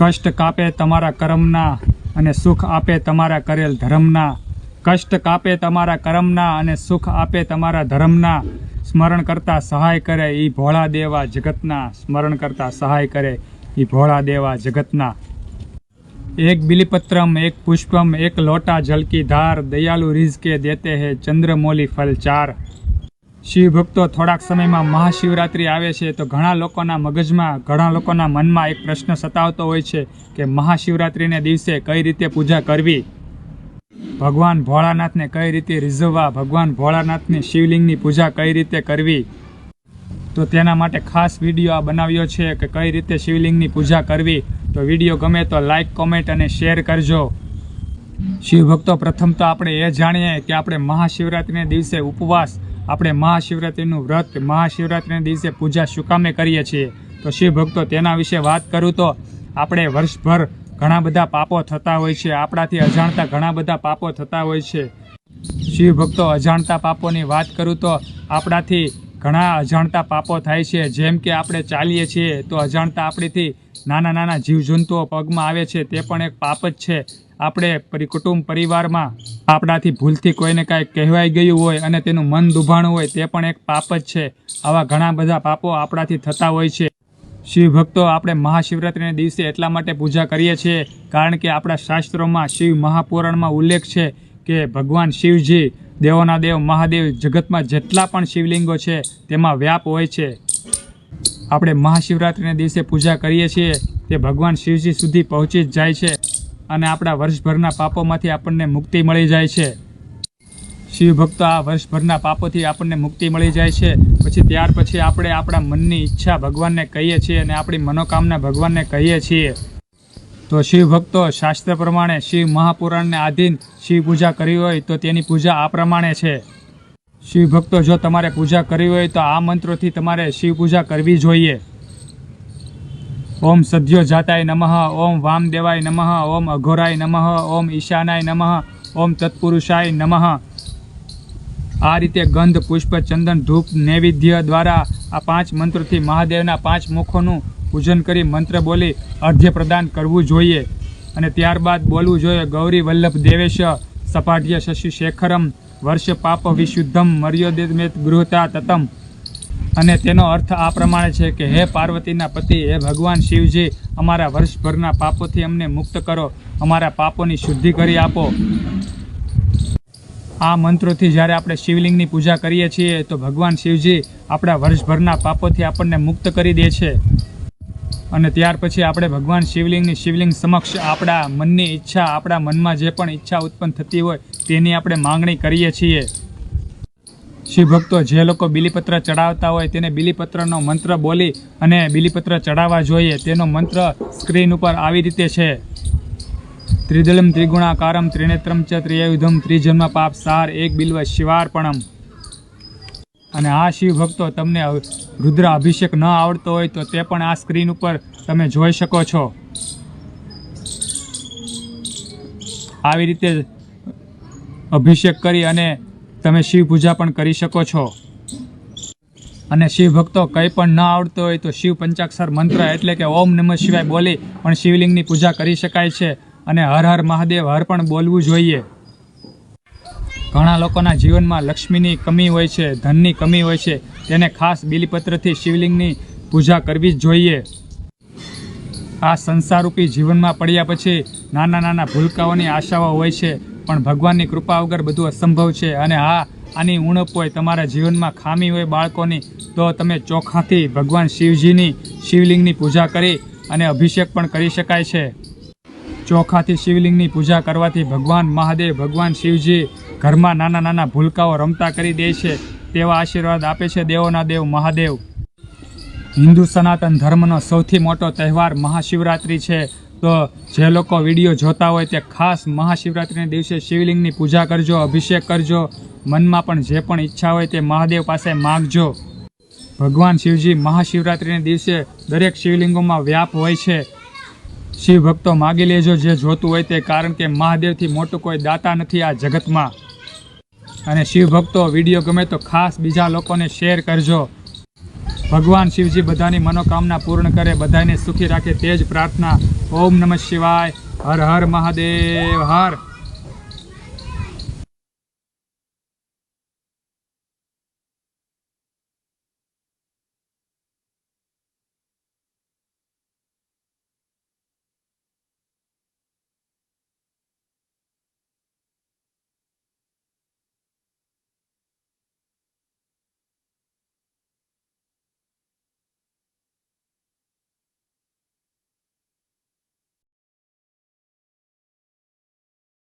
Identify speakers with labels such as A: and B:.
A: કષ્ટ કાપે તમારા કર્મના અને સુખ આપે તમારા કરેલ ધર્મના. કષ્ટ કાપે તમારા કર્મના અને સુખ આપે તમારા ધર્મના. સ્મરણ કરતા સહાય કરે એ ભોળા દેવા જગતના. સ્મરણ કરતા સહાય કરે એ ભોળા દેવા જગતના. એક બિલીપત્રમ, એક પુષ્પમ, એક લોટા જલકી ધાર દયાલુ રિઝકે દેતે હે ચંદ્રમૌલી ફલ ચાર. શિવ ભક્તો થોડાક સમયમાં મહાશિવરાત્રિ આવે છે તો ઘણા લોકોના મગજમાં, ઘણા લોકોના મનમાં એક પ્રશ્ન સતાવતો હોય છે કે મહાશિવરાત્રિને દિવસે કઈ રીતે પૂજા કરવી? ભગવાન ભોળાનાથને કઈ રીતે રીઝવવા? ભગવાન ભોળાનાથની શિવલિંગની પૂજા કઈ રીતે કરવી? તો તેના માટે ખાસ વીડિયો આ બનાવ્યો છે કે કઈ રીતે શિવલિંગની પૂજા કરવી? તો વીડિયો ગમે તો લાઇક કોમેન્ટ અને શેર કરજો. શિવ ભક્તો પ્રથમ તો આપણે એ જાણીએ કે આપણે મહાશિવરાત્રિને દિવસે ઉપવાસ આપણે મહાશિવરાત્રિનું વ્રત, મહાશિવરાત્રિના દિવસે પૂજા શું કરીએ છીએ. તો શિવ ભક્તો, તેના વિશે વાત કરું તો આપણે વર્ષભર ઘણા બધા પાપો થતા હોય છે. આપણાથી અજાણતા ઘણા બધા પાપો થતા હોય છે. શિવ ભક્તો, અજાણતા પાપોની વાત કરું તો આપણાથી ઘણા અજાણતા પાપો થાય છે. જેમ કે આપણે ચાલીએ છીએ, તો અજાણતા આપણીથી નાના નાના જીવજંતુઓ પગમાં આવે છે. તે પણ એક પાપ જ છે. આપણે પરિકુટુંબ પરિવારમાં આપણાથી ભૂલથી કોઈને કાંઈ કહેવાઈ ગયું હોય અને તેનું મન દુભાણું હોય તે પણ એક પાપ જ છે. આવા ઘણા બધા પાપો આપણાથી થતા હોય છે. શિવ ભક્તો આપણે મહાશિવરાત્રિના દિવસે એટલા માટે પૂજા કરીએ છીએ કારણ કે આપણા શાસ્ત્રોમાં શિવ મહાપુરાણમાં ઉલ્લેખ છે કે ભગવાન શિવજી, દેવોના દેવ, મહાદેવ જગતમાં જેટલા પણ શિવલિંગો છે તેમાં વ્યાપ હોય છે. આપણે મહાશિવરાત્રિના દિવસે પૂજા કરીએ છીએ તે ભગવાન શિવજી સુધી પહોંચી જ જાય છે. અને આપણા વર્ષભરના પાપોમાંથી આપણને મુક્તિ મળી જાય છે. શિવ ભક્તો આ વર્ષભરના પાપોથી આપણને મુક્તિ મળી જાય છે. પછી ત્યાર પછી આપણે આપણા મનની ઈચ્છા ભગવાનને કહીએ છીએ અને આપણી મનોકામના ભગવાનને કહીએ છીએ. તો શિવ ભક્તો શાસ્ત્ર પ્રમાણે શિવ મહાપુરાણને આધીન શિવ પૂજા કરવી હોય તો તેની પૂજા આ પ્રમાણે છે. શિવ ભક્તો જો તમારે પૂજા કરવી હોય તો આ મંત્રોથી તમારે શિવ પૂજા કરવી જોઈએ. ઓમ સદ્યો જાતાય નમઃ, ઓમ વામદેવાય નમઃ, ઓમ અઘોરાય નમઃ, ઓમ ઈશાનાય નમઃ, ઓમ તત્પુરુષાય નમઃ. આ રીતે ગંધ, પુષ્પ, ચંદન, ધૂપ, નૈવેદ્ય દ્વારા આ પાંચ મંત્રોથી મહાદેવના પાંચ મુખોનું પૂજન કરી મંત્ર બોલી અર્ધ્ય પ્રદાન કરવું જોઈએ. અને ત્યારબાદ બોલવું જોઈએ, ગૌરી વલ્લભ દેવેશ સપાટ્ય શશી શેખરમ વર્ષ પાપ વિશુદ્ધમ મર્યોદિત ગૃહતા તતમ. અને તેનો અર્થ આ પ્રમાણે છે કે, હે પાર્વતીના પતિ, હે ભગવાન શિવજી, અમારા વર્ષભરના પાપોથી અમને મુક્ત કરો. અમારા પાપોની શુદ્ધિ કરી આપો. આ મંત્રોથી જ્યારે આપણે શિવલિંગની પૂજા કરીએ છીએ, તો ભગવાન શિવજી આપણા વર્ષભરના પાપોથી આપણને મુક્ત કરી દે છે. અને ત્યાર પછી આપણે ભગવાન શિવલિંગની શિવલિંગ સમક્ષ આપણા મનની ઈચ્છા, આપણા મનમાં જે પણ ઈચ્છા ઉત્પન્ન થતી હોય, તેની આપણે માંગણી કરીએ છીએ. શિવ ભક્તો જે લોકો બિલીપત્ર ચડાવતા હોય તેને બિલીપત્રનો મંત્ર બોલી અને બિલીપત્ર ચડાવવા જોઈએ. તેનો મંત્ર સ્ક્રીન ઉપર આવી રીતે છે. ત્રિદલમ ત્રિગુણાકારમ ત્રિનેત્રમ ચ ત્રિયુધમ ત્રિજન્મ પાપ સાર એક બિલ્વ શિવાર્પણમ. અને આ શિવ ભક્તો તમને રુદ્ર અભિષેક ન આવડતો હોય તો તે પણ આ સ્ક્રીન ઉપર તમે જોઈ શકો છો. આવી રીતે અભિષેક કરી અને તમે શિવ પૂજા પણ કરી શકો છો. અને શિવ ભક્તો કંઈ પણ ન આવડતો હોય તો શિવ પંચાક્ષર મંત્ર એટલે કે ઓમ નમઃ શિવાય બોલી પણ શિવલિંગની પૂજા કરી શકાય છે અને હર હર મહાદેવ હર પણ બોલવું જોઈએ. ઘણા લોકોના જીવનમાં લક્ષ્મીની કમી હોય છે, ધનની કમી હોય છે, તેને ખાસ બિલીપત્રથી શિવલિંગની પૂજા કરવી જ જોઈએ. આ સંસારરૂપી જીવનમાં પડ્યા પછી નાના નાના ભૂલકાઓની આશાઓ હોય છે પણ ભગવાનની કૃપા વગર બધું અસંભવ છે અને હા આની ઉણપ હોય તમારા જીવનમાં ખામી હોય બાળકોની, તો તમે ચોખાથી ભગવાન શિવજીની, શિવલિંગની પૂજા કરી અને અભિષેક પણ કરી શકાય છે. ચોખાથી શિવલિંગની પૂજા કરવાથી ભગવાન મહાદેવ, ભગવાન શિવજી ઘરમાં નાના નાના ભૂલકાઓ રમતા કરી દે છે, તેવા આશીર્વાદ આપે છે દેવોના દેવ મહાદેવ. હિન્દુ સનાતન ધર્મનો સૌથી મોટો તહેવાર મહાશિવરાત્રિ છે. તો જે લોકો વીડિયો જોતા હોય તે ખાસ મહાશિવરાત્રિના દિવસે શિવલિંગની પૂજા કરજો, અભિષેક કરજો, મનમાં પણ જે પણ ઈચ્છા હોય તે મહાદેવ પાસે માગજો. ભગવાન શિવજી મહાશિવરાત્રિના દિવસે દરેક શિવલિંગોમાં વ્યાપ હોય છે. શિવ ભક્તો માગી લેજો જે જોતું હોય તે, કારણ કે મહાદેવથી મોટું કોઈ દાતા નથી આ જગતમાં. અને શિવ ભક્તો વીડિયો ગમે તો ખાસ બીજા લોકોને શેર કરજો. ભગવાન શિવજી બધાની મનોકામના પૂર્ણ કરે બધાને સુખી રાખે, તે જ પ્રાર્થના. ઓમ નમઃ શિવાય. હર હર મહાદેવ, હર.